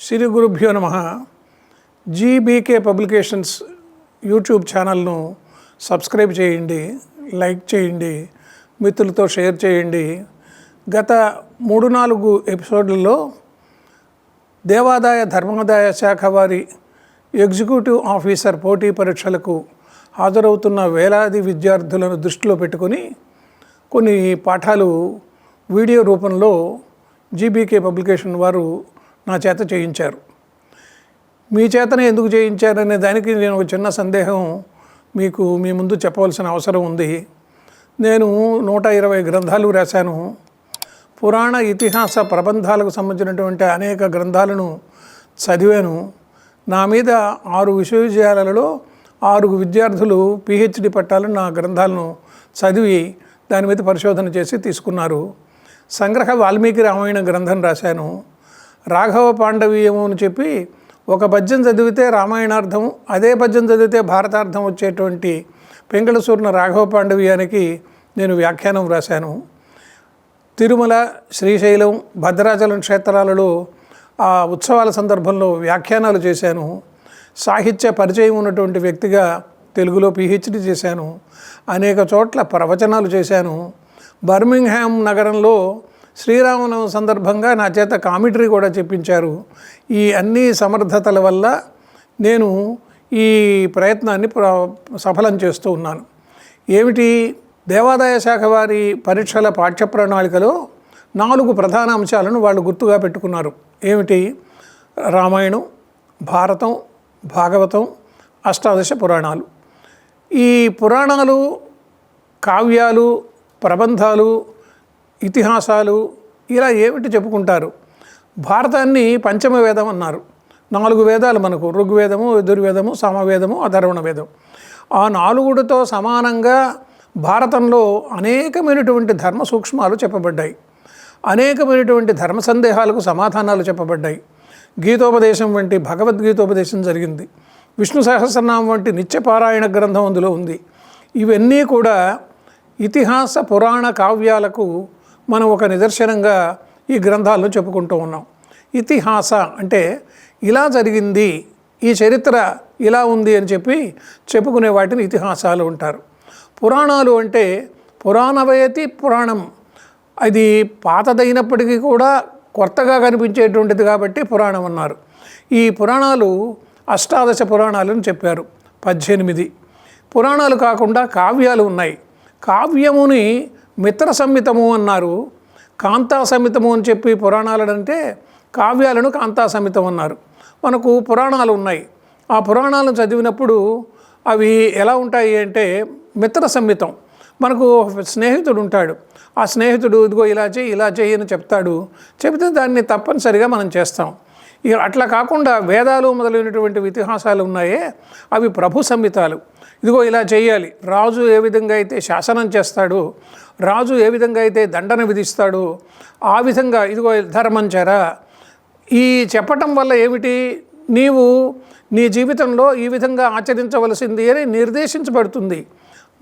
శ్రీ గురుభ్యో నమ GBK publications YouTube ఛానల్ను సబ్స్క్రైబ్ చేయండి లైక్ చేయండి మిత్రులతో షేర్ చేయండి. గత మూడు నాలుగు ఎపిసోడ్లలో దేవాదాయ ధర్మాదాయ శాఖ వారి ఎగ్జిక్యూటివ్ ఆఫీసర్ పోటీ పరీక్షలకు హాజరవుతున్న వేలాది విద్యార్థులను దృష్టిలో పెట్టుకొని కొన్ని పాఠాలు వీడియో రూపంలో జీబీకే పబ్లికేషన్ వారు నా చేత చేయించారు. మీ చేతనే ఎందుకు చేయించారనే దానికి నేను ఒక చిన్న సందేహం మీకు మీ ముందు చెప్పవలసిన అవసరం ఉంది. నేను నూట ఇరవై గ్రంథాలు రాశాను పురాణ ఇతిహాస ప్రబంధాలకు సంబంధించినటువంటి అనేక గ్రంథాలను చదివాను. నా మీద ఆరు విశ్వవిద్యాలయాలలో ఆరు విద్యార్థులు పిహెచ్డి పట్టాలను నా గ్రంథాలను చదివి దాని మీద పరిశోధన చేసి తీసుకున్నారు. సంగ్రహ వాల్మీకి రామాయణ గ్రంథం రాశాను. రాఘవ పాండవీయము అని చెప్పి ఒక పద్యం చదివితే రామాయణార్థం అదే పద్యం చదివితే భారతార్థం వచ్చేటువంటి పెంగళసూర్ణ రాఘవ పాండవీయానికి నేను వ్యాఖ్యానం రాశాను తిరుమల శ్రీశైలం భద్రాచలం క్షేత్రాలలో ఆ ఉత్సవాల సందర్భంలో వ్యాఖ్యానాలు చేశాను. సాహిత్య పరిచయం ఉన్నటువంటి వ్యక్తిగా తెలుగులో పిహెచ్డి చేశాను. అనేక చోట్ల ప్రవచనాలు చేశాను. బర్మింగ్హామ్ నగరంలో శ్రీరామనవమి సందర్భంగా నా చేత కామిటరీ కూడా చెప్పించారు. ఈ అన్ని సమర్థతల వల్ల నేను ఈ ప్రయత్నాన్ని సఫలం చేస్తూ ఉన్నాను. ఏమిటి? దేవాదాయ శాఖ వారి పరీక్షల పాఠ్య ప్రణాళికలో నాలుగు ప్రధాన అంశాలను వాళ్ళు గుర్తుగా పెట్టుకున్నారు. ఏమిటి? రామాయణం భారతం భాగవతం అష్టాదశ పురాణాలు. ఈ పురాణాలు కావ్యాలు ప్రబంధాలు ఇతిహాసాలు ఇలా ఏమిటి చెప్పుకుంటారు? భారతాన్ని పంచమ వేదం అన్నారు. నాలుగు వేదాలు మనకు ఋగ్వేదము యజుర్వేదము సమవేదము అధర్వణ వేదం ఆ నాలుగుడితో సమానంగా భారతంలో అనేకమైనటువంటి ధర్మ సూక్ష్మాలు చెప్పబడ్డాయి. అనేకమైనటువంటి ధర్మ సందేహాలకు సమాధానాలు చెప్పబడ్డాయి. గీతోపదేశం వంటి భగవద్గీతోపదేశం జరిగింది. విష్ణు సహస్రనామం వంటి నిత్యపారాయణ గ్రంథం అందులో ఉంది. ఇవన్నీ కూడా ఇతిహాస పురాణ కావ్యాలకు మనం ఒక నిదర్శనంగా ఈ గ్రంథాలను చెప్పుకుంటూ ఉన్నాం. ఇతిహాస అంటే ఇలా జరిగింది ఈ చరిత్ర ఇలా ఉంది అని చెప్పి చెప్పుకునే వాటిని ఇతిహాసాలు ఉంటారు పురాణాలు అంటే పురాణవయతి పురాణం. అది పాతదైనప్పటికీ కూడా కొత్తగా కనిపించేటువంటిది కాబట్టి పురాణం అన్నారు. ఈ పురాణాలు అష్టాదశ పురాణాలని చెప్పారు పద్దెనిమిది. పురాణాలు కాకుండా కావ్యాలు ఉన్నాయి. కావ్యముని మిత్ర సంహితము అన్నారు. కాంతా సంహితము అని చెప్పి పురాణాలంటే కావ్యాలను కాంతా సంహితం అన్నారు. మనకు పురాణాలు ఉన్నాయి. ఆ పురాణాలను చదివినప్పుడు అవి ఎలా ఉంటాయి అంటే మిత్ర సంహితం మనకు స్నేహితుడు ఉంటాడు. ఆ స్నేహితుడు ఇదిగో ఇలా చేయి ఇలా చేయి అని చెప్తాడు. చెబితే దాన్ని తప్పనిసరిగా మనం చేస్తాం. ఇక అట్లా కాకుండా వేదాలు మొదలైనటువంటి ఇతిహాసాలు ఉన్నాయే అవి ప్రభు సంహితాలు ఇదిగో ఇలా చేయాలి రాజు ఏ విధంగా అయితే శాసనం చేస్తాడు రాజు ఏ విధంగా అయితే దండన విధిస్తాడు ఆ విధంగా ఇదిగో ధర్మంచరా ఈ చెప్పటం వల్ల ఏమిటి? నీవు నీ జీవితంలో ఈ విధంగా ఆచరించవలసింది అని నిర్దేశించబడుతుంది.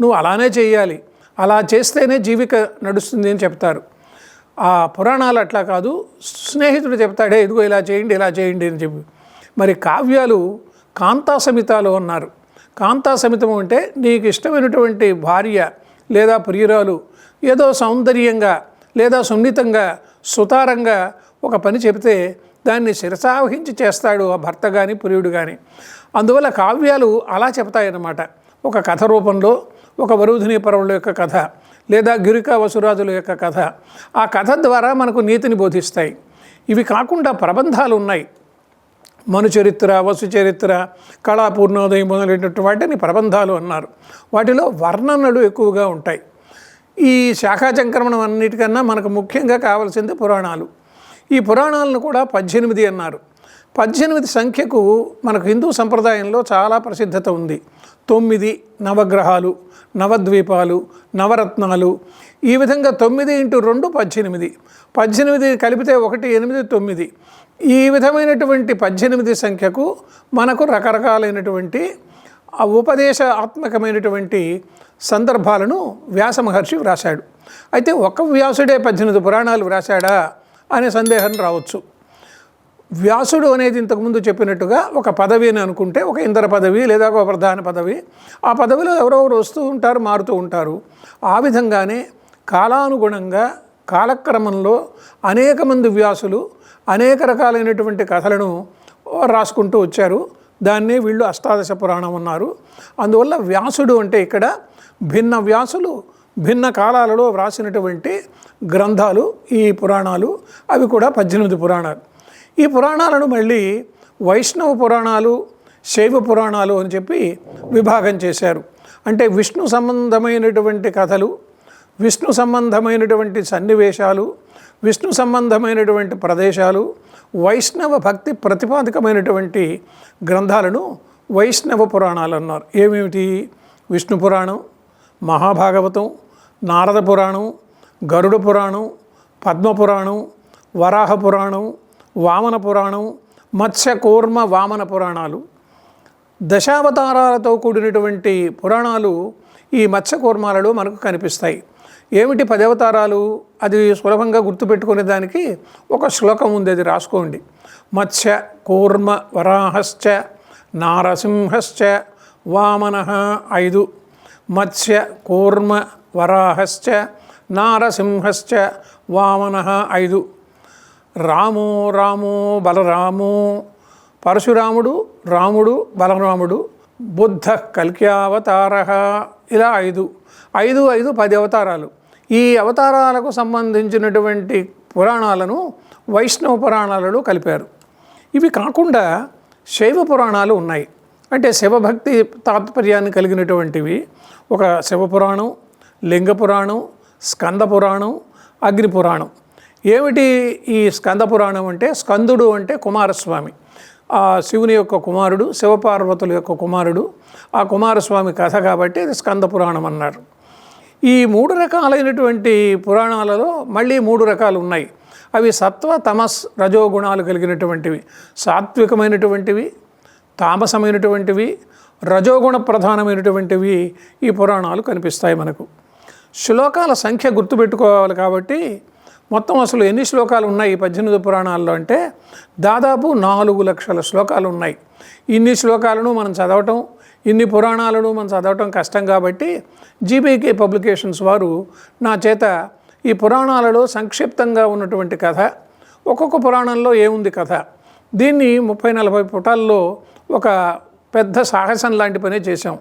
నువ్వు అలానే చేయాలి. అలా చేస్తేనే జీవిక నడుస్తుంది అని చెప్తారు. ఆ పురాణాలు అట్లా కాదు. స్నేహితుడు చెప్తాడే ఇదిగో ఇలా చేయండి ఇలా చేయండి అని చెప్పి. మరి కావ్యాలు కాంతా సమితాలు అన్నారు కాంతా సమితం అంటే నీకు ఇష్టమైనటువంటి భార్య లేదా ప్రియురాలు ఏదో సౌందర్యంగా లేదా సున్నితంగా సుతారంగా ఒక పని చెబితే దాన్ని శిరసావహించి చేస్తాడు ఆ భర్త కానీ పురుయుడు కానీ అందువల్ల కావ్యాలు అలా చెబుతాయన్నమాట. ఒక కథ రూపంలో ఒక వరుధిని పర్వుల యొక్క కథ లేదా గిరికా వసురాజుల యొక్క కథ. ఆ కథ ద్వారా మనకు నీతిని బోధిస్తాయి. ఇవి కాకుండా ప్రబంధాలు ఉన్నాయి. మనుచరిత్ర వసుచరిత్ర వసు చరిత్ర కళాపూర్ణోదయం మొదలైనటువంటి వాటిని ప్రబంధాలు అన్నారు. వాటిలో వర్ణనలు ఎక్కువగా ఉంటాయి. ఈ శాఖాచంక్రమణం అన్నిటికన్నా మనకు ముఖ్యంగా కావాల్సింది పురాణాలు. ఈ పురాణాలను కూడా పద్దెనిమిది అన్నారు. పద్దెనిమిది సంఖ్యకు మనకు హిందూ సంప్రదాయంలో చాలా ప్రసిద్ధత ఉంది. తొమ్మిది నవగ్రహాలు నవద్వీపాలు నవరత్నాలు. ఈ విధంగా తొమ్మిది ఇంటూ రెండు పద్దెనిమిది. పద్దెనిమిది కలిపితే ఒకటి ఎనిమిది తొమ్మిది. ఈ విధమైనటువంటి పద్దెనిమిది సంఖ్యకు మనకు రకరకాలైనటువంటి ఆ ఉపదేశాత్మకమైనటువంటి సందర్భాలను వ్యాస మహర్షి వ్రాశాడు. అయితే ఒక వ్యాసుడే పద్దెనిమిది పురాణాలు వ్రాశాడా అనే సందేహం రావచ్చు. వ్యాసుడు అనేది ఇంతకుముందు చెప్పినట్టుగా ఒక పదవి అని అనుకుంటే ఒక ఇంద్ర పదవి లేదా ఒక ప్రధాన పదవి. ఆ పదవిలో ఎవరెవరు వస్తూ ఉంటారు మారుతూ ఉంటారు. ఆ విధంగానే కాలానుగుణంగా కాలక్రమంలో అనేక మంది వ్యాసులు అనేక రకాలైనటువంటి కథలను రాసుకుంటూ వచ్చారు. దాన్నే వీళ్ళు అష్టాదశ పురాణం అన్నారు. అందువల్ల వ్యాసుడు అంటే ఇక్కడ భిన్న వ్యాసులు భిన్న కాలాలలో వ్రాసినటువంటి గ్రంథాలు ఈ పురాణాలు అవి కూడా పద్దెనిమిది పురాణాలు. ఈ పురాణాలను మళ్ళీ వైష్ణవ పురాణాలు శైవ పురాణాలు అని చెప్పి విభాగం చేశారు. అంటే విష్ణు సంబంధమైనటువంటి కథలు విష్ణు సంబంధమైనటువంటి సన్నివేశాలు విష్ణు సంబంధమైనటువంటి ప్రదేశాలు వైష్ణవ భక్తి ప్రతిపాదికమైనటువంటి గ్రంథాలను వైష్ణవ పురాణాలు అన్నారు. ఏమేమిటి? విష్ణు పురాణం మహాభాగవతం నారద పురాణం గరుడ పురాణం పద్మపురాణం వరాహ పురాణం వామన పురాణం మత్స్య కూర్మ వామన పురాణాలు. దశావతారాలతో కూడినటువంటి పురాణాలు ఈ మత్స్యకూర్మాలలో మనకు కనిపిస్తాయి. ఏమిటి పదవతారాలు? అది సులభంగా గుర్తుపెట్టుకునే దానికి ఒక శ్లోకం ఉంది అది రాసుకోండి. మత్స్య కూర్మ వరాహశ్చ నారసింహశ్చ వామన ఐదు. మత్స్య కూర్మ వరాహశ్చ నారసింహశ్చ వామన ఐదు. రామో రామో బలరామో పరశురాముడు రాముడు బలరాముడు బుద్ధ కల్క్యావతార ఇలా ఐదు. ఐదు ఐదు పది అవతారాలు ఈ అవతారాలకు సంబంధించినటువంటి పురాణాలను వైష్ణవ పురాణాలలో కలిపారు. ఇవి కాకుండా శైవ పురాణాలు ఉన్నాయి. అంటే శివభక్తి తాత్పర్యాన్ని కలిగినటువంటివి ఒక శివపురాణం లింగ పురాణం స్కంద పురాణం అగ్ని పురాణం. ఏమిటి ఈ స్కంద పురాణం అంటే? స్కందుడు అంటే కుమారస్వామి. ఆ శివుని యొక్క కుమారుడు శివపార్వతుల యొక్క కుమారుడు ఆ కుమారస్వామి కథ కాబట్టి ఇది స్కంద పురాణం అన్నారు. ఈ మూడు రకాలైనటువంటి పురాణాలలో మళ్ళీ మూడు రకాలు ఉన్నాయి. అవి సత్వ తమస్ రజోగుణాలు కలిగినటువంటివి. సాత్వికమైనటువంటివి తామసమైనటువంటివి రజోగుణ ప్రధానమైనటువంటివి ఈ పురాణాలు కనిపిస్తాయి మనకు. శ్లోకాల సంఖ్య గుర్తుపెట్టుకోవాలి కాబట్టి మొత్తం అసలు ఎన్ని శ్లోకాలు ఉన్నాయి ఈ పద్దెనిమిది పురాణాల్లో అంటే దాదాపు నాలుగు లక్షల శ్లోకాలు ఉన్నాయి. ఇన్ని శ్లోకాలను మనం చదవటం ఇన్ని పురాణాలను మనం చదవటం కష్టం కాబట్టి జీబీకే పబ్లికేషన్స్ వారు నా చేత ఈ పురాణాలలో సంక్షిప్తంగా ఉన్నటువంటి కథ ఒక్కొక్క పురాణంలో ఏముంది కథ దీన్ని ముప్పై నలభై పుటాల్లో ఒక పెద్ద సాహసం లాంటి పనే చేశాం.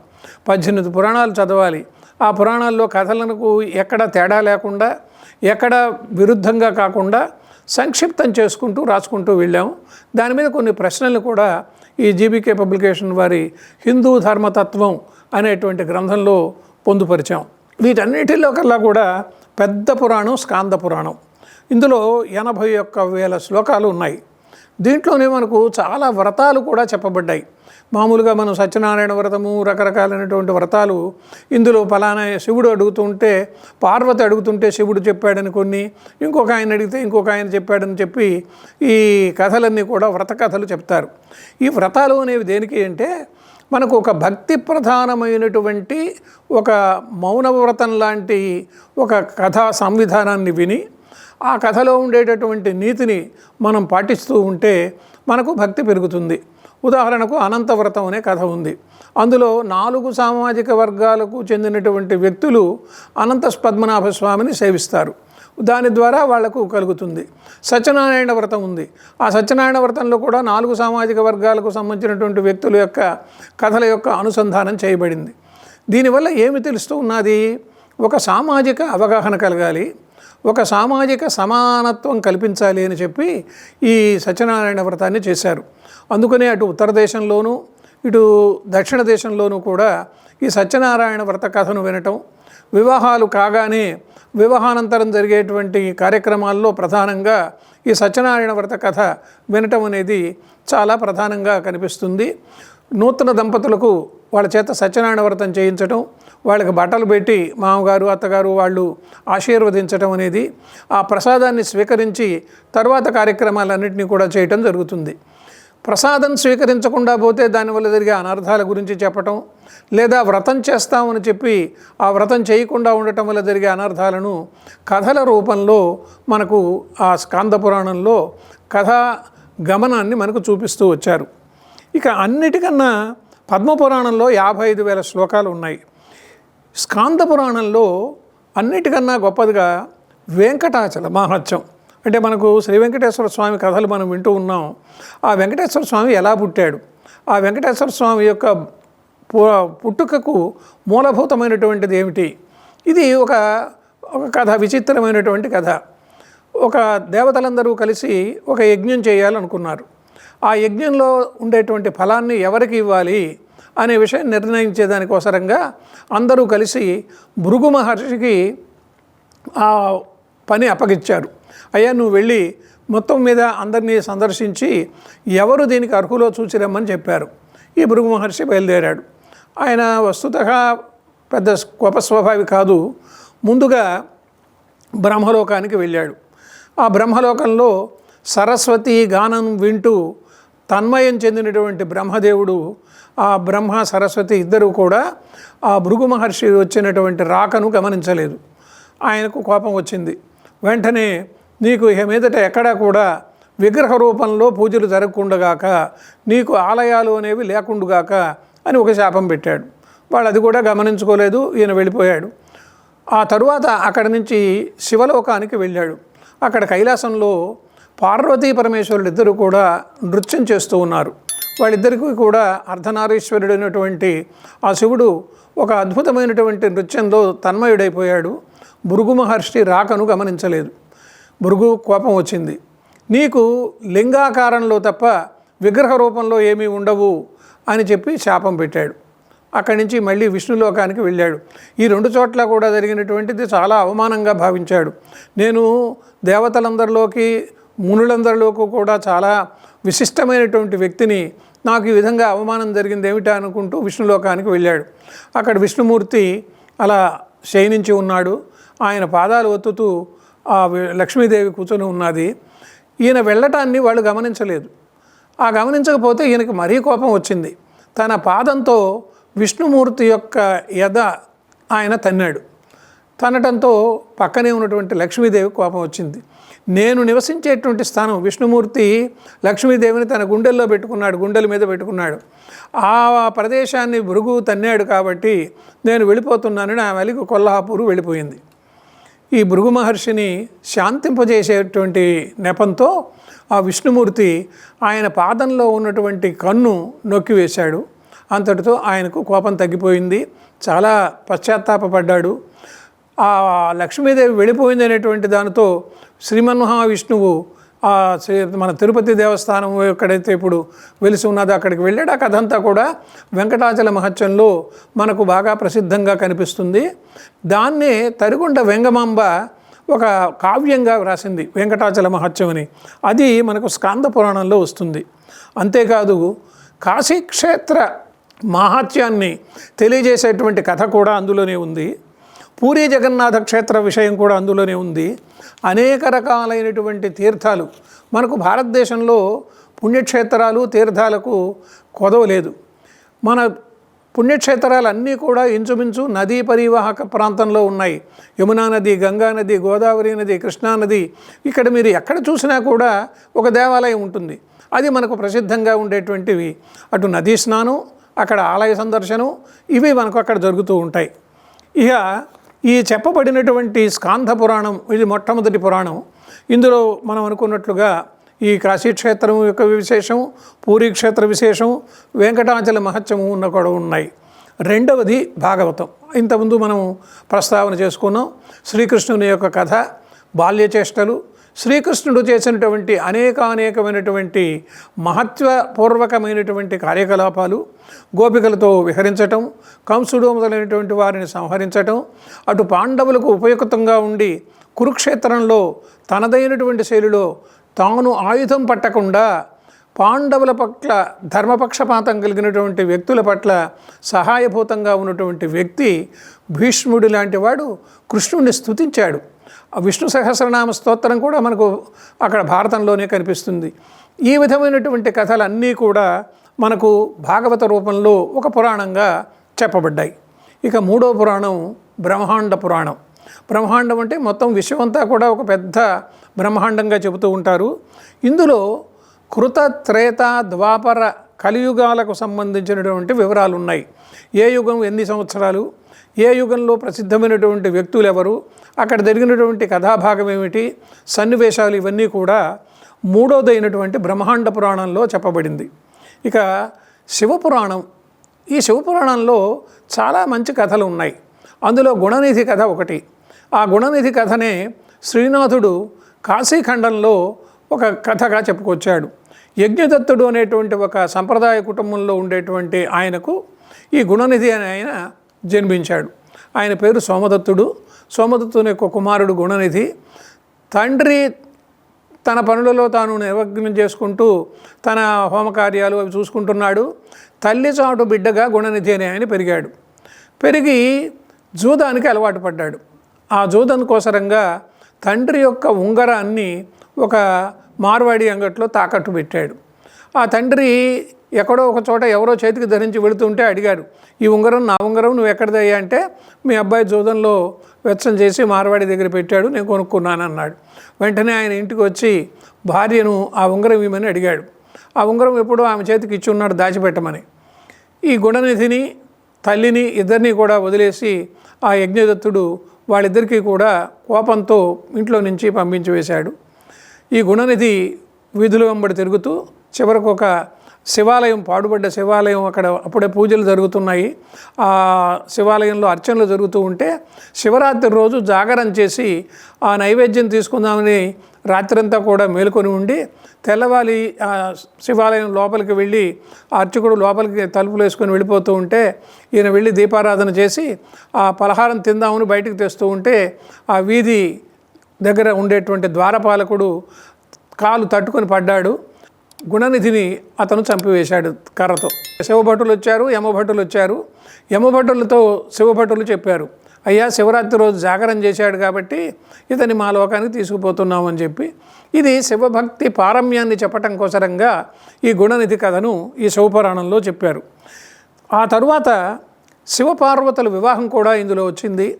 పద్దెనిమిది పురాణాలు చదవాలి. ఆ పురాణాల్లో కథలకు ఎక్కడ తేడా లేకుండా ఎక్కడ విరుద్ధంగా కాకుండా సంక్షిప్తం చేసుకుంటూ రాసుకుంటూ వెళ్ళాము. దాని మీద కొన్ని ప్రశ్నలు కూడా ఈ జీబీకే పబ్లికేషన్ వారి హిందూ ధర్మతత్వం అనేటువంటి గ్రంథంలో పొందుపరిచాం. వీటన్నిటిలో కల్లా కూడా పెద్ద పురాణం స్కాంద పురాణం. ఇందులో ఎనభై ఒక్క వేల శ్లోకాలు ఉన్నాయి. దీంట్లోనే మనకు చాలా వ్రతాలు కూడా చెప్పబడ్డాయి. మామూలుగా మనం సత్యనారాయణ వ్రతము రకరకాలైనటువంటి వ్రతాలు ఇందులో ఫలానా శివుడు అడుగుతుంటే పార్వతి అడుగుతుంటే శివుడు చెప్పాడని కొన్ని ఇంకొక ఆయన అడిగితే ఇంకొక ఆయన చెప్పాడని చెప్పి ఈ కథలన్నీ కూడా వ్రత కథలు చెప్తారు. ఈ వ్రతాలు అనేవి దేనికి అంటే మనకు ఒక భక్తి ప్రధానమైనటువంటి ఒక మౌనవ్రతం లాంటి ఒక కథా సంవిధానాన్ని విని ఆ కథలో ఉండేటటువంటి నీతిని మనం పాటిస్తూ ఉంటే మనకు భక్తి పెరుగుతుంది. ఉదాహరణకు అనంత వ్రతం అనే కథ ఉంది. అందులో నాలుగు సామాజిక వర్గాలకు చెందినటువంటి వ్యక్తులు అనంత పద్మనాభ స్వామిని సేవిస్తారు. దాని ద్వారా వాళ్ళకు కలుగుతుంది. సత్యనారాయణ వ్రతం ఉంది. ఆ సత్యనారాయణ వ్రతంలో కూడా నాలుగు సామాజిక వర్గాలకు సంబంధించినటువంటి వ్యక్తుల యొక్క కథల యొక్క అనుసంధానం చేయబడింది. దీనివల్ల ఏమి తెలుస్తూ ఉన్నది? ఒక సామాజిక అవగాహన కలగాలి. ఒక సామాజిక సమానత్వం కల్పించాలి అని చెప్పి ఈ సత్యనారాయణ వ్రతాన్ని చేశారు. అందుకనే అటు ఉత్తర దేశంలోనూ ఇటు దక్షిణ దేశంలోనూ కూడా ఈ సత్యనారాయణ వ్రత కథను వినటం వివాహాలు కాగానే వివాహానంతరం జరిగేటువంటి కార్యక్రమాల్లో ప్రధానంగా ఈ సత్యనారాయణ వ్రత కథ వినటం అనేది చాలా ప్రధానంగా కనిపిస్తుంది. నూతన దంపతులకు వాళ్ళ చేత సత్యనారాయణ వ్రతం చేయించటం వాళ్ళకి బట్టలు పెట్టి మామగారు అత్తగారు వాళ్ళు ఆశీర్వదించటం అనేది ఆ ప్రసాదాన్ని స్వీకరించి తర్వాత కార్యక్రమాలన్నింటినీ కూడా చేయటం జరుగుతుంది. ప్రసాదం స్వీకరించకుండా పోతే దానివల్ల జరిగే అనర్థాల గురించి చెప్పటం లేదా వ్రతం చేస్తామని చెప్పి ఆ వ్రతం చేయకుండా ఉండటం వల్ల జరిగే అనర్థాలను కథల రూపంలో మనకు ఆ స్కాంద పురాణంలో కథ గమనాన్ని మనకు చూపిస్తూ వచ్చారు. ఇక అన్నిటికన్నా పద్మపురాణంలో యాభై ఐదు వేల శ్లోకాలు ఉన్నాయి. స్కాంద పురాణంలో అన్నిటికన్నా గొప్పదిగా వెంకటాచల మహత్యం. అంటే మనకు శ్రీ వెంకటేశ్వర స్వామి కథలు మనం వింటూ ఉన్నాం. ఆ వెంకటేశ్వర స్వామి ఎలా పుట్టాడు? ఆ వెంకటేశ్వర స్వామి యొక్క పు- పుట్టుకకు మూలభూతమైనటువంటిది ఏమిటి? ఇది ఒక ఒక కథ విచిత్రమైనటువంటి కథ. ఒక దేవతలందరూ కలిసి ఒక యజ్ఞం చేయాలనుకున్నారు. ఆ యజ్ఞంలో ఉండేటువంటి ఫలాన్ని ఎవరికి ఇవ్వాలి అనే విషయం నిర్ణయించేదానికోసరంగా అందరూ కలిసి భృగు మహర్షికి ఆ పని అప్పగిచ్చారు అయ్యా నువ్వు వెళ్ళి మొత్తం మీద అందరినీ సందర్శించి ఎవరు దీనికి అర్హులో చూసి రమ్మని చెప్పారు. ఈ భృగు మహర్షి బయలుదేరాడు. ఆయన వస్తుత పెద్ద కోపస్వభావి స్వభావి కాదు. ముందుగా బ్రహ్మలోకానికి వెళ్ళాడు. ఆ బ్రహ్మలోకంలో సరస్వతి గానం వింటూ తన్మయం చెందినటువంటి బ్రహ్మదేవుడు ఆ బ్రహ్మ సరస్వతి ఇద్దరు కూడా ఆ భృగు మహర్షి వచ్చినటువంటి రాకను గమనించలేదు. ఆయనకు కోపం వచ్చింది. వెంటనే నీకు ఇక మీదట ఎక్కడా కూడా విగ్రహ రూపంలో పూజలు జరగకుండగాక నీకు ఆలయాలు అనేవి లేకుండుగాక అని ఒక శాపం పెట్టాడు. వాళ్ళు అది కూడా గమనించుకోలేదు ఈయన వెళ్ళిపోయాడు. ఆ తరువాత అక్కడి నుంచి శివలోకానికి వెళ్ళాడు. అక్కడ కైలాసంలో పార్వతీ పరమేశ్వరుడు ఇద్దరు కూడా నృత్యం చేస్తూ ఉన్నారు. వాళ్ళిద్దరికీ కూడా అర్ధనారీశ్వరుడైనటువంటి ఆ శివుడు ఒక అద్భుతమైనటువంటి నృత్యంలో తన్మయుడైపోయాడు. భృగు మహర్షి రాకను గమనించలేదు. భృగు కోపం వచ్చింది. నీకు లింగాకారంలో తప్ప విగ్రహ రూపంలో ఏమీ ఉండవు అని చెప్పి శాపం పెట్టాడు. అక్కడి నుంచి మళ్ళీ విష్ణులోకానికి వెళ్ళాడు. ఈ రెండు చోట్ల కూడా జరిగినటువంటిది చాలా అవమానంగా భావించాడు. నేను దేవతలందరిలోకి మునులందరిలోకి కూడా చాలా విశిష్టమైనటువంటి వ్యక్తిని నాకు ఈ విధంగా అవమానం జరిగింది ఏమిటా అనుకుంటూ విష్ణులోకానికి వెళ్ళాడు. అక్కడ విష్ణుమూర్తి అలా శయనించి ఉన్నాడు. ఆయన పాదాలు ఒత్తుతూ ఆ లక్ష్మీదేవి కూర్చొని ఉన్నది. ఈయన వెళ్ళటాన్ని వాళ్ళు గమనించలేదు. ఆ గమనించకపోతే ఈయనకి మరీ కోపం వచ్చింది. తన పాదంతో విష్ణుమూర్తి యొక్క ఎద ఆయన తన్నాడు. తనటంతో పక్కనే ఉన్నటువంటి లక్ష్మీదేవి కోపం వచ్చింది. నేను నివసించేటువంటి స్థానం విష్ణుమూర్తి లక్ష్మీదేవిని తన గుండెల్లో పెట్టుకున్నాడు గుండెల మీద పెట్టుకున్నాడు. ఆ ప్రదేశాన్ని భృగు తన్నాడు కాబట్టి నేను వెళ్ళిపోతున్నానని ఆమె అలికి కొల్హాపూరు వెళ్ళిపోయింది. ఈ భృగు మహర్షిని శాంతింపజేసేటువంటి నెపంతో ఆ విష్ణుమూర్తి ఆయన పాదంలో ఉన్నటువంటి కన్ను నొక్కివేశాడు అంతటితో ఆయనకు కోపం తగ్గిపోయింది. చాలా పశ్చాత్తాపడ్డాడు ఆ లక్ష్మీదేవి వెళ్ళిపోయింది అనేటువంటి దానితో శ్రీమన్మహావిష్ణువు ఆ మన తిరుపతి దేవస్థానం ఎక్కడైతే ఇప్పుడు వెలిసి ఉన్నదో అక్కడికి వెళ్ళాడు ఆ కథ అంతా కూడా వెంకటాచల మహత్యంలో మనకు బాగా ప్రసిద్ధంగా కనిపిస్తుంది. దాన్నే తరిగొండ వెంగమాంబ ఒక కావ్యంగా వ్రాసింది వెంకటాచల మహత్యం అని. అది మనకు స్కాంద పురాణంలో వస్తుంది. అంతేకాదు కాశీక్షేత్ర మహాత్యాన్ని తెలియజేసేటువంటి కథ కూడా అందులోనే ఉంది. పూరి జగన్నాథ క్షేత్ర విషయం కూడా అందులోనే ఉంది. అనేక రకాలైనటువంటి తీర్థాలు. మనకు భారతదేశంలో పుణ్యక్షేత్రాలు తీర్థాలకు కొదవ లేదు. మన పుణ్యక్షేత్రాలు అన్నీ కూడా ఇంచుమించు నదీ పరివాహక ప్రాంతంలో ఉన్నాయి. యమునా నది గంగా నది గోదావరి నది కృష్ణా నది. ఇక్కడ మీరు ఎక్కడ చూసినా కూడా ఒక దేవాలయం ఉంటుంది. అది మనకు ప్రసిద్ధంగా ఉండేటువంటివి. అటు నదీ స్నానం అక్కడ ఆలయ సందర్శనం ఇవి మనకు అక్కడ జరుగుతూ ఉంటాయి. ఇక ఈ చెప్పబడినటువంటి స్కాంధ పురాణం ఇది మొట్టమొదటి పురాణం. ఇందులో మనం అనుకున్నట్లుగా ఈ కాశీక్షేత్రం యొక్క విశేషం పూరీ క్షేత్ర విశేషం వెంకటాచల మహత్యము ఉన్న కూడా ఉన్నాయి. రెండవది భాగవతం. ఇంతకుముందు మనం ప్రస్తావన చేసుకున్నాం శ్రీకృష్ణుని యొక్క కథ బాల్యచేష్టలు శ్రీకృష్ణుడు చేసినటువంటి అనేకానేకమైనటువంటి మహత్వపూర్వకమైనటువంటి కార్యకలాపాలు గోపికలతో విహరించటం కంసుడు మొదలైనటువంటి వారిని సంహరించటం అటు పాండవులకు ఉపయుక్తంగా ఉండి కురుక్షేత్రంలో తనదైనటువంటి శైలిలో తాను ఆయుధం పట్టకుండా పాండవుల పట్ల ధర్మపక్షపాతం కలిగినటువంటి వ్యక్తుల పట్ల సహాయభూతంగా ఉన్నటువంటి వ్యక్తి భీష్ముడు లాంటి వాడు కృష్ణుడిని స్తుతించాడు. విష్ణు సహస్రనామ స్తోత్రం కూడా మనకు అక్కడ భారతంలోనే కనిపిస్తుంది. ఈ విధమైనటువంటి కథలన్నీ కూడా మనకు భాగవత రూపంలో ఒక పురాణంగా చెప్పబడ్డాయి. ఇక మూడో పురాణం బ్రహ్మాండ పురాణం. బ్రహ్మాండం అంటే మొత్తం విశ్వం అంతా కూడా ఒక పెద్ద బ్రహ్మాండంగా చెబుతూ ఉంటారు. ఇందులో కృత త్రేత ద్వాపర కలియుగాలకు సంబంధించినటువంటి వివరాలు ఉన్నాయి ఏ యుగం ఎన్ని సంవత్సరాలు ఏ యుగంలో ప్రసిద్ధమైనటువంటి వ్యక్తులు ఎవరు అక్కడ జరిగినటువంటి కథాభాగం ఏమిటి సన్నివేశాలు ఇవన్నీ కూడా మూడోదైనటువంటి బ్రహ్మాండ పురాణంలో చెప్పబడింది. ఇక శివపురాణం ఈ శివపురాణంలో చాలా మంచి కథలు ఉన్నాయి. అందులో గుణనిధి కథ ఒకటి. ఆ గుణనిధి కథనే శ్రీనాథుడు కాశీఖండంలో ఒక కథగా చెప్పుకొచ్చాడు. యజ్ఞదత్తుడు అనేటువంటి ఒక సంప్రదాయ కుటుంబంలో ఉండేటువంటి ఆయనకు ఈ గుణనిధి అనే ఆయన జన్మించాడు. ఆయన పేరు సోమదత్తుడు. సోమదత్తుని యొక్క కుమారుడు గుణనిధి. తండ్రి తన పనులలో తాను నిర్వగ్నం చేసుకుంటూ తన హోమకార్యాలు అవి చూసుకుంటున్నాడు. తల్లి చాటు బిడ్డగా గుణనిధి అనే ఆయన పెరిగాడు. పెరిగి జూదానికి అలవాటు పడ్డాడు. ఆ జూదన్ కోసరంగా తండ్రి యొక్క ఉంగరాన్ని ఒక మార్వాడి అంగట్లో తాకట్టు పెట్టాడు. ఆ తండ్రి ఎక్కడో ఒక చోట ఎవరో చేతికి ధరించి వెళుతుంటే అడిగారు ఈ ఉంగరం నా ఉంగరం నువ్వు ఎక్కడిదయ్యా అంటే మీ అబ్బాయి జూదంలో వెచ్చం చేసి మార్వాడి దగ్గర పెట్టాడు నేను కొనుక్కున్నాను అన్నాడు వెంటనే ఆయన ఇంటికి వచ్చి భార్యను ఆ ఉంగరం ఇవ్వమని అడిగాడు. ఆ ఉంగరం ఎప్పుడో ఆమె చేతికి ఇచ్చి ఉన్నాడు దాచిపెట్టమని. ఈ గుణనిధిని తల్లిని ఇద్దరిని కూడా వదిలేసి ఆ యజ్ఞదత్తుడు వాళ్ళిద్దరికీ కూడా కోపంతో ఇంట్లో నుంచి పంపించి వేశాడు. ఈ గుణనిధి వీధుల వెంబడి తిరుగుతూ చివరకు ఒక శివాలయం పాడుబడ్డ శివాలయం అక్కడ అప్పుడే పూజలు జరుగుతున్నాయి. ఆ శివాలయంలో అర్చనలు జరుగుతూ ఉంటే శివరాత్రి రోజు జాగరణ చేసి ఆ నైవేద్యం తీసుకుందామని రాత్రంతా కూడా మేలుకొని ఉండి తెల్లవాలి శివాలయం లోపలికి వెళ్ళి అర్చకుడు లోపలికి తలుపులు వేసుకొని వెళ్ళిపోతూ ఉంటే ఈయన వెళ్ళి దీపారాధన చేసి ఆ పలహారం తిందామని బయటకు తెస్తూ ఉంటే ఆ వీధి దగ్గర ఉండేటువంటి ద్వారపాలకుడు కాలు తట్టుకొని పడ్డాడు. గుణనిధిని అతను చంపివేశాడు కర్రతో. శివభటులు వచ్చారు యమభటులు వచ్చారు. యమభటులతో శివభటులు చెప్పారు అయ్యా శివరాత్రి రోజు జాగరణ చేశాడు కాబట్టి ఇతని మా లోకానికి తీసుకుపోతున్నామని చెప్పి. ఇది శివభక్తి పారమ్యాన్ని చెప్పటం కోసరంగా ఈ గుణనిధి కథను ఈ శివపురాణంలో చెప్పారు. ఆ తరువాత శివపార్వతుల వివాహం కూడా ఇందులో వచ్చింది.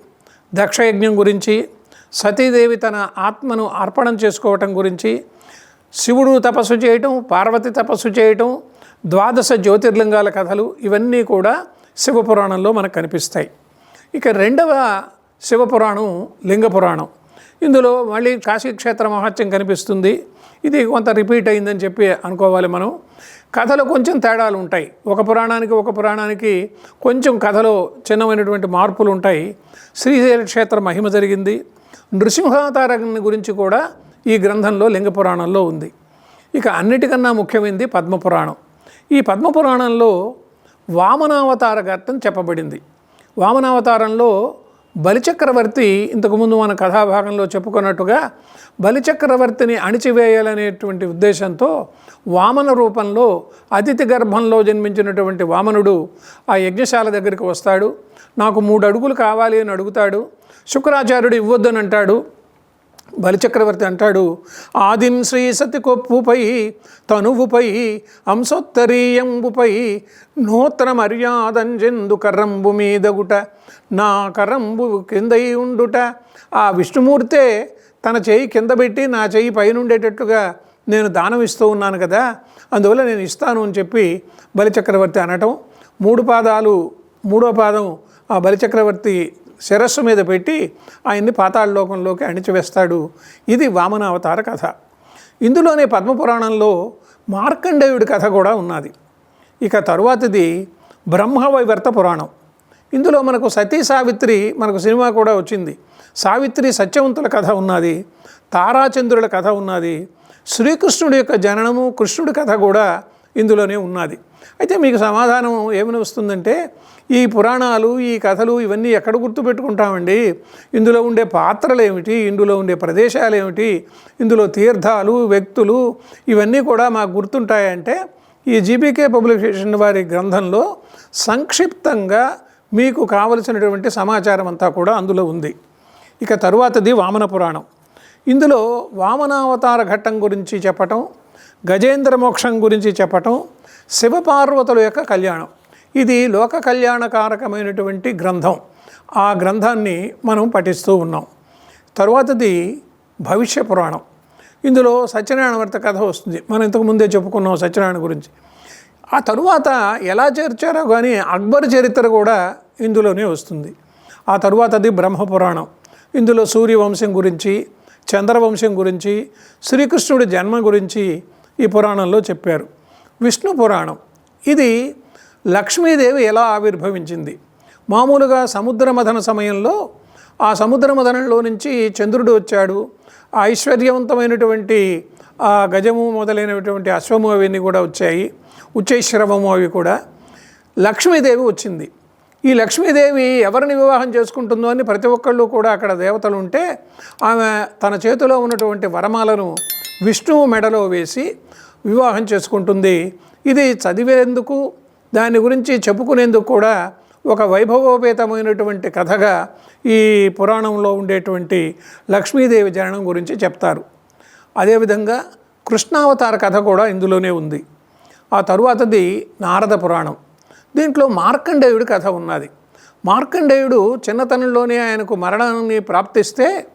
దక్షయజ్ఞం గురించి సతీదేవి తన ఆత్మను అర్పణం చేసుకోవటం గురించి శివుడు తపస్సు చేయటం పార్వతి తపస్సు చేయటం ద్వాదశ జ్యోతిర్లింగాల కథలు ఇవన్నీ కూడా శివపురాణంలో మనకు కనిపిస్తాయి. ఇక రెండవ శివపురాణం లింగపురాణం. ఇందులో మళ్ళీ కాశీక్షేత్ర మహత్యం కనిపిస్తుంది. ఇది కొంత రిపీట్ అయిందని చెప్పి అనుకోవాలి మనం. కథలో కొంచెం తేడాలు ఉంటాయి. ఒక పురాణానికి ఒక పురాణానికి కొంచెం కథలో చిన్నమైనటువంటి మార్పులు ఉంటాయి. శ్రీశైల క్షేత్ర మహిమ జరిగింది. నృసింహావతారాన్ని గురించి కూడా ఈ గ్రంథంలో లింగ పురాణంలో ఉంది. ఇక అన్నిటికన్నా ముఖ్యమైనది పద్మపురాణం. ఈ పద్మపురాణంలో వామనావతార ఘట్టం చెప్పబడింది. వామనావతారంలో బలిచక్రవర్తి ఇంతకుముందు మన కథాభాగంలో చెప్పుకున్నట్టుగా బలిచక్రవర్తిని అణిచివేయాలనేటువంటి ఉద్దేశంతో వామన రూపంలో అతిథి గర్భంలో జన్మించినటువంటి వామనుడు ఆ యజ్ఞశాల దగ్గరికి వస్తాడు. నాకు మూడు అడుగులు కావాలి అని అడుగుతాడు. శుక్రాచార్యుడు ఇవ్వొద్దని అంటాడు. బలిచక్రవర్తి అంటాడు ఆదిం శ్రీ సతి కొప్పుపై తనువుపై అంశోత్తరీయంబుపై నూతన మర్యాదంజెందు కర్రంబు మీదగుట నా కర్రంబు కిందై ఉండుట. ఆ విష్ణుమూర్తే తన చేయి కింద పెట్టి నా చేయి పైనుండేటట్టుగా నేను దానం ఇస్తూ ఉన్నాను కదా అందువల్ల నేను ఇస్తాను అని చెప్పి బలిచక్రవర్తి అనటం. మూడు పాదాలు మూడో పాదం ఆ బలిచక్రవర్తి శిరస్సు మీద పెట్టి ఆయన్ని పాతాళలోకంలోకి అణిచివేస్తాడు. ఇది వామన అవతార కథ. ఇందులోనే పద్మపురాణంలో మార్కండేయుడి కథ కూడా ఉన్నది. ఇక తరువాతది బ్రహ్మవైవర్త పురాణం. ఇందులో మనకు సతీ సావిత్రి మనకు సినిమా కూడా వచ్చింది. సావిత్రి సత్యవంతుల కథ ఉన్నది. తారాచంద్రుల కథ ఉన్నది. శ్రీకృష్ణుడి యొక్క జననము కృష్ణుడి కథ కూడా ఇందులోనే ఉన్నది. అయితే మీకు సమాధానం ఏమని వస్తుందంటే ఈ పురాణాలు ఈ కథలు ఇవన్నీ ఎక్కడ గుర్తుపెట్టుకుంటామండి ఇందులో ఉండే పాత్రలు ఏమిటి? ఇందులో ఉండే ప్రదేశాలు ఏమిటి? ఇందులో తీర్థాలు వ్యక్తులు ఇవన్నీ కూడా మాకు గుర్తుంటాయంటే ఈ జీబీకే పబ్లికేషన్ వారి గ్రంథంలో సంక్షిప్తంగా మీకు కావలసినటువంటి సమాచారం అంతా కూడా అందులో ఉంది. ఇక తరువాతది వామన పురాణం. ఇందులో వామనావతార ఘట్టం గురించి చెప్పటం గజేంద్ర మోక్షం గురించి చెప్పటం శివపార్వతుల యొక్క కళ్యాణం. ఇది లోక కళ్యాణకారకమైనటువంటి గ్రంథం. ఆ గ్రంథాన్ని మనం పఠిస్తూ ఉన్నాం. తరువాతది భవిష్య పురాణం. ఇందులో సత్యనారాయణ వ్రత కథ వస్తుంది. మనం ఇంతకు ముందే చెప్పుకున్నాం సత్యనారాయణ గురించి. ఆ తరువాత ఎలా చేర్చారో కానీ అక్బర్ చరిత్ర కూడా ఇందులోనే వస్తుంది. ఆ తరువాతది బ్రహ్మపురాణం. ఇందులో సూర్యవంశం గురించి చంద్రవంశం గురించి శ్రీకృష్ణుడి జన్మ గురించి ఈ పురాణంలో చెప్పారు. విష్ణు పురాణం. ఇది లక్ష్మీదేవి ఎలా ఆవిర్భవించింది? మామూలుగా సముద్ర మథన సమయంలో ఆ సముద్ర మథనంలో నుంచి చంద్రుడు వచ్చాడు. ఆ ఐశ్వర్యవంతమైనటువంటి ఆ గజము మొదలైనటువంటి అశ్వము అవన్నీ కూడా వచ్చాయి. ఉచ్చైశ్రవము అవి కూడా. లక్ష్మీదేవి వచ్చింది. ఈ లక్ష్మీదేవి ఎవరిని వివాహం చేసుకుంటుందో అని ప్రతి ఒక్కళ్ళు కూడా అక్కడ దేవతలు ఉంటే ఆమె తన చేతిలో ఉన్నటువంటి వరమాలను విష్ణువు మెడలో వేసి వివాహం చేసుకుంటుంది. ఇది చదివేందుకు దాని గురించి చెప్పుకునేందుకు కూడా ఒక వైభవోపేతమైనటువంటి కథగా ఈ పురాణంలో ఉండేటువంటి లక్ష్మీదేవి జననం గురించి చెప్తారు. అదేవిధంగా కృష్ణావతార కథ కూడా ఇందులోనే ఉంది. ఆ తరువాతది నారద పురాణం. దీంట్లో మార్కండేయుడి కథ ఉన్నది. మార్కండేయుడు చిన్నతనంలోనే ఆయనకు మరణాన్ని ప్రాప్తిస్తే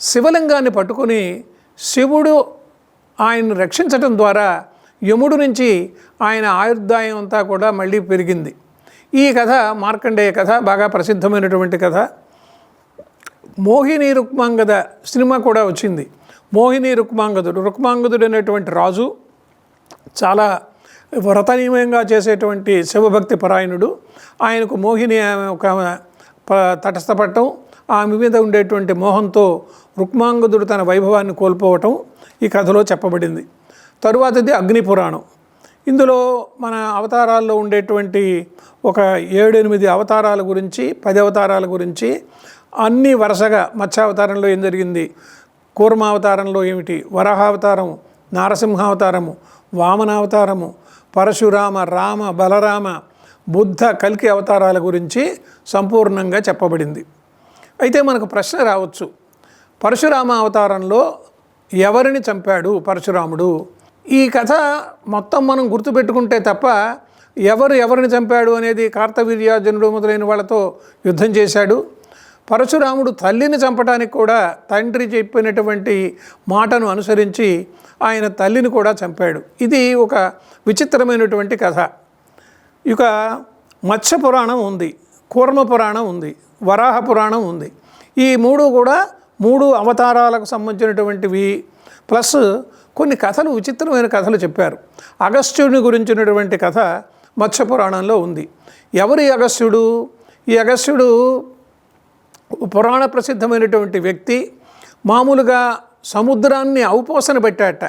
శివలింగాన్ని పట్టుకొని శివుడు ఆయన్ని రక్షించటం ద్వారా యముడు నుంచి ఆయన ఆయుర్దాయం అంతా కూడా మళ్ళీ పెరిగింది. ఈ కథ మార్కండేయ కథ బాగా ప్రసిద్ధమైనటువంటి కథ. మోహిని రుక్మాంగద సినిమా కూడా వచ్చింది. మోహిని రుక్మాంగదుడు రుక్మాంగదుడు అనేటువంటి రాజు చాలా వ్రతనీయంగా చేసేటువంటి శివభక్తి పరాయణుడు. ఆయనకు మోహిని ఆమె ఒక ఆమె తటస్థపడటం ఆమె మీద ఉండేటువంటి మోహంతో రుక్మాంగదుడు తన వైభవాన్ని కోల్పోవటం ఈ కథలో చెప్పబడింది. తరువాతది అగ్ని పురాణం ఇందులో మన అవతారాల్లో ఉండేటువంటి ఒక ఏడెనిమిది అవతారాల గురించి పది అవతారాల గురించి అన్ని వరుసగా మత్స్యావతారంలో ఏం జరిగింది? కూర్మావతారంలో ఏమిటి? వరాహావతారం నారసింహావతారము వామనావతారము పరశురామ రామ బలరామ బుద్ధ కల్కి అవతారాల గురించి సంపూర్ణంగా చెప్పబడింది. అయితే మనకు ప్రశ్న రావచ్చు. పరశురామ అవతారంలో ఎవరిని చంపాడు పరశురాముడు? ఈ కథ మొత్తం మనం గుర్తుపెట్టుకుంటే తప్ప ఎవరు ఎవరిని చంపాడు అనేది కార్తవీర్యార్జునుడు మొదలైన వాళ్ళతో యుద్ధం చేశాడు. పరశురాముడు తల్లిని చంపడానికి కూడా తండ్రి చెప్పినటువంటి మాటను అనుసరించి ఆయన తల్లిని కూడా చంపాడు. ఇది ఒక విచిత్రమైనటువంటి కథ. ఇక మత్స్య పురాణం ఉంది కూర్మ పురాణం ఉంది వరాహ పురాణం ఉంది. ఈ మూడు కూడా మూడు అవతారాలకు సంబంధించినటువంటివి. ప్లస్ కొన్ని కథలు విచిత్రమైన కథలు చెప్పారు. అగస్త్యుని గురించినటువంటి కథ మత్స్య పురాణంలో ఉంది. ఎవరి అగస్త్యుడు? ఈ అగస్త్యుడు పురాణ ప్రసిద్ధమైనటువంటి వ్యక్తి. మామూలుగా సముద్రాన్ని ఔపోసన పెట్టాట.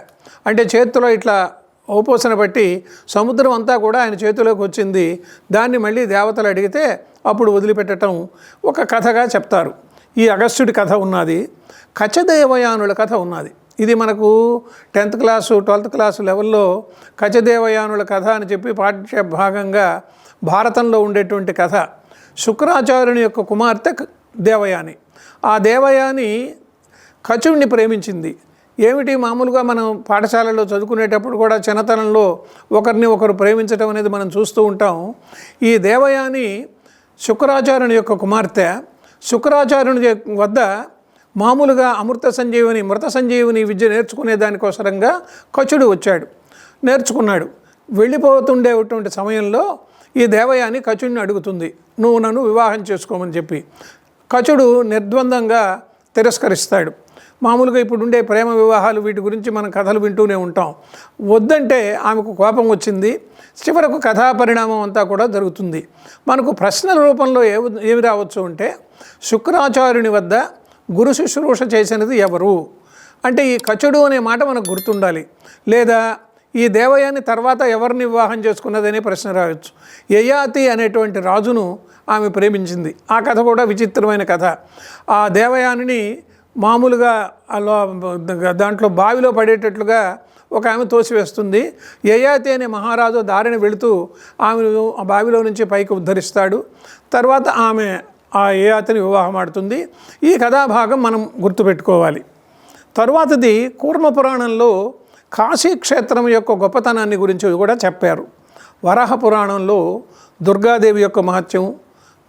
అంటే చేతిలో ఇట్లా ఔపోసన బట్టి సముద్రం అంతా కూడా ఆయన చేతిలోకి వచ్చింది. దాన్ని మళ్ళీ దేవతలు అడిగితే అప్పుడు వదిలిపెట్టడం ఒక కథగా చెప్తారు. ఈ అగస్త్యుడి కథ ఉన్నది. కచదేవయానుల కథ ఉన్నది. ఇది మనకు టెన్త్ క్లాసు ట్వెల్త్ క్లాసు లెవెల్లో కచదేవయానుల కథ అని చెప్పి పాఠ్య భాగంగా భారతంలో ఉండేటువంటి కథ. శుక్రాచార్యుని యొక్క కుమార్తె దేవయాని. ఆ దేవయాని కచుడిని ప్రేమించింది. ఏమిటి? మామూలుగా మనం పాఠశాలలో చదువుకునేటప్పుడు కూడా చిన్నతనంలో ఒకరిని ఒకరు ప్రేమించడం అనేది మనం చూస్తూ ఉంటాం. ఈ దేవయాని శుక్రాచార్యుని యొక్క కుమార్తె శుక్రాచార్యుని వద్ద మామూలుగా అమృత సంజీవని మృత సంజీవని విద్య నేర్చుకునే దానికోసరంగా కచుడు వచ్చాడు. నేర్చుకున్నాడు. వెళ్ళిపోతుండేటువంటి సమయంలో ఈ దేవయాని కచుడిని అడుగుతుంది. నువ్వు నన్ను వివాహం చేసుకోమని చెప్పి. కచుడు నిర్ద్వందంగా తిరస్కరిస్తాడు. మామూలుగా ఇప్పుడు ఉండే ప్రేమ వివాహాలు వీటి గురించి మనం కథలు వింటూనే ఉంటాం. వద్దంటే ఆమెకు కోపం వచ్చింది. చివరకు కథా పరిణామం అంతా కూడా జరుగుతుంది. మనకు ప్రశ్నల రూపంలో ఏ ఏమి రావచ్చు అంటే శుక్రాచార్యుని వద్ద గురు శుశ్రూష చేసినది ఎవరు? అంటే ఈ కచుడు అనే మాట మనకు గుర్తుండాలి. లేదా ఈ దేవయాని తర్వాత ఎవరిని వివాహం చేసుకున్నదనే ప్రశ్న రావచ్చు యయాతి అనేటువంటి రాజును ఆమె ప్రేమించింది. ఆ కథ కూడా విచిత్రమైన కథ. ఆ దేవయానిని మామూలుగా దాంట్లో బావిలో పడేటట్లుగా ఒక ఆమె తోసివేస్తుంది. యయాతి అనే మహారాజు దారిని వెళుతూ ఆమెను ఆ బావిలో నుంచి పైకి ఉద్ధరిస్తాడు. తర్వాత ఆమె ఆ యయాతిని వివాహం ఆడుతుంది. ఈ కథాభాగం మనం గుర్తుపెట్టుకోవాలి. తరువాతది కూర్మ పురాణంలో కాశీ క్షేత్రం యొక్క గొప్పతనాన్ని గురించి కూడా చెప్పారు. వరాహ పురాణంలో దుర్గాదేవి యొక్క మహత్యం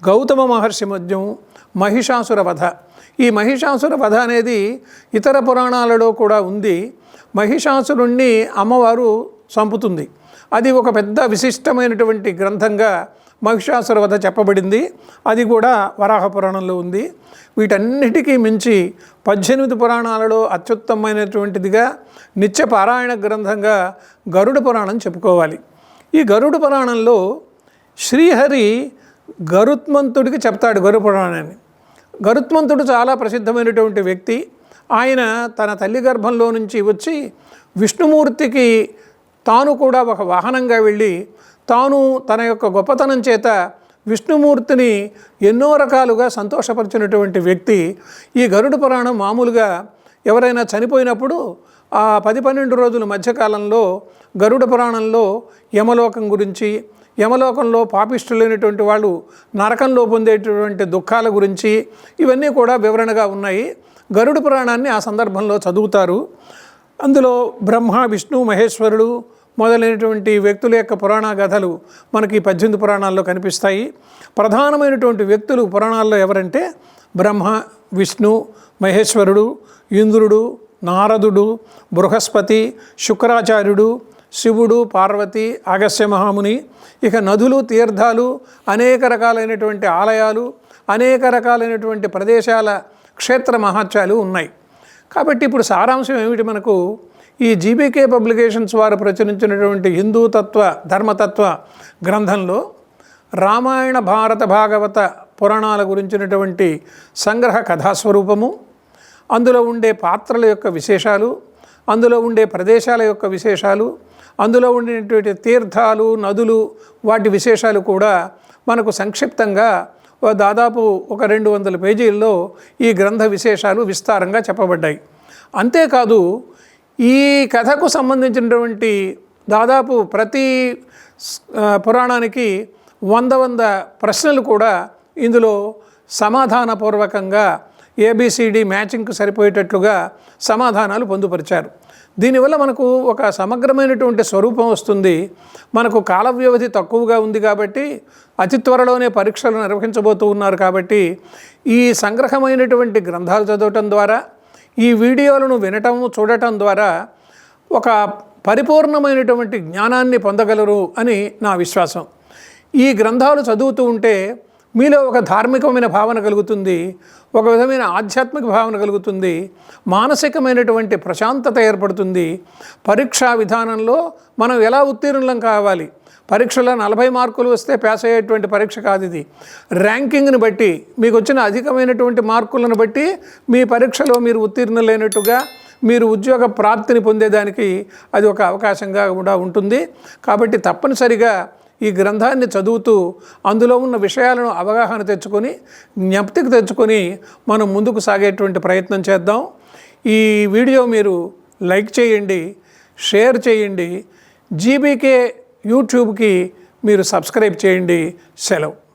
గౌతమ మహర్షి మధ్యం మహిషాసుర వధ. ఈ మహిషాసుర వధ అనేది ఇతర పురాణాలలో కూడా ఉంది. మహిషాసురుణ్ణి అమ్మవారు చంపుతుంది. అది ఒక పెద్ద విశిష్టమైనటువంటి గ్రంథంగా మహిషాసుర వధ చెప్పబడింది. అది కూడా వరాహ పురాణంలో ఉంది. వీటన్నిటికీ మించి పద్దెనిమిది పురాణాలలో అత్యుత్తమైనటువంటిదిగా నిత్య పారాయణ గ్రంథంగా గరుడ పురాణం చెప్పుకోవాలి. ఈ గరుడ పురాణంలో శ్రీహరి గరుత్మంతుడికి చెప్తాడు గరుడ పురాణాన్ని. గరుత్మంతుడు చాలా ప్రసిద్ధమైనటువంటి వ్యక్తి. ఆయన తన తల్లి గర్భంలో నుంచి వచ్చి విష్ణుమూర్తికి తాను కూడా ఒక వాహనంగా వెళ్ళి తాను తన యొక్క గొప్పతనం చేత విష్ణుమూర్తిని ఎన్నో రకాలుగా సంతోషపరిచినటువంటి వ్యక్తి. ఈ గరుడ పురాణం మామూలుగా ఎవరైనా చనిపోయినప్పుడు ఆ పది పన్నెండు రోజుల మధ్యకాలంలో గరుడ పురాణంలో యమలోకం గురించి యమలోకంలో పాపిష్టులైనటువంటి వాళ్ళు నరకంలో పొందేటటువంటి దుఃఖాల గురించి ఇవన్నీ కూడా వివరణగా ఉన్నాయి. గరుడ పురాణాన్ని ఆ సందర్భంలో చదువుతారు. అందులో బ్రహ్మ విష్ణు మహేశ్వరుడు మొదలైనటువంటి వ్యక్తుల యొక్క పురాణ కథలు మనకి పద్దెనిమిది పురాణాల్లో కనిపిస్తాయి. ప్రధానమైనటువంటి వ్యక్తులు పురాణాల్లో ఎవరంటే బ్రహ్మ విష్ణు మహేశ్వరుడు ఇంద్రుడు నారదుడు బృహస్పతి శుక్రాచార్యుడు శివుడు పార్వతి అగస్య మహాముని. ఇక నదులు తీర్థాలు అనేక రకాలైనటువంటి ఆలయాలు అనేక రకాలైనటువంటి ప్రదేశాల క్షేత్ర మహత్యాలు ఉన్నాయి. కాబట్టి ఇప్పుడు సారాంశం ఏమిటి మనకు? ఈ జీబీకే పబ్లికేషన్స్ వారు ప్రచురించినటువంటి హిందూ తత్వ ధర్మతత్వ గ్రంథంలో రామాయణ భారత భాగవత పురాణాల గురించినటువంటి సంగ్రహ కథాస్వరూపము అందులో ఉండే పాత్రల యొక్క విశేషాలు అందులో ఉండే ప్రదేశాల యొక్క విశేషాలు అందులో ఉండేటువంటి తీర్థాలు నదులు వాటి విశేషాలు కూడా మనకు సంక్షిప్తంగా దాదాపు ఒక రెండు వందల పేజీల్లో ఈ గ్రంథ విశేషాలు విస్తారంగా చెప్పబడ్డాయి. అంతేకాదు ఈ కథకు సంబంధించినటువంటి దాదాపు ప్రతి పురాణానికి వంద వంద ప్రశ్నలు కూడా ఇందులో సమాధానపూర్వకంగా ఏబిసిడి మ్యాచింగ్కు సరిపోయేటట్లుగా సమాధానాలు పొందుపరిచారు. దీనివల్ల మనకు ఒక సమగ్రమైనటువంటి స్వరూపం వస్తుంది. మనకు కాల వ్యవధి తక్కువగా ఉంది కాబట్టి అతి త్వరలోనే పరీక్షలు నిర్వహించబోతూ ఉన్నారు కాబట్టి ఈ సంగ్రహమైనటువంటి గ్రంథాలు చదవటం ద్వారా ఈ వీడియోలను వినటం చూడటం ద్వారా ఒక పరిపూర్ణమైనటువంటి జ్ఞానాన్ని పొందగలరు అని నా విశ్వాసం. ఈ గ్రంథాలు చదువుతూ ఉంటే మీలో ఒక ధార్మికమైన భావన కలుగుతుంది ఒక విధమైన ఆధ్యాత్మిక భావన కలుగుతుంది మానసికమైనటువంటి ప్రశాంతత ఏర్పడుతుంది. పరీక్షా విధానంలో మనం ఎలా ఉత్తీర్ణం కావాలి? పరీక్షలో నలభై మార్కులు వస్తే పాస్ అయ్యేటువంటి పరీక్ష కాదు ఇది. ర్యాంకింగ్ని బట్టి మీకు వచ్చిన అధికమైనటువంటి మార్కులను బట్టి మీ పరీక్షలో మీరు ఉత్తీర్ణులైనట్టుగా మీరు ఉద్యోగ ప్రాప్తిని పొందేదానికి అది ఒక అవకాశంగా కూడా ఉంటుంది. కాబట్టి తప్పనిసరిగా ఈ గ్రంథాన్ని చదువుతూ అందులో ఉన్న విషయాలను అవగాహన తెచ్చుకొని జ్ఞప్తికి తెచ్చుకొని మనం ముందుకు సాగేటువంటి ప్రయత్నం చేద్దాం. ఈ వీడియో మీరు లైక్ చేయండి షేర్ చేయండి. జీబీకే యూట్యూబ్కి మీరు సబ్స్క్రైబ్ చేయండి. సెలవు.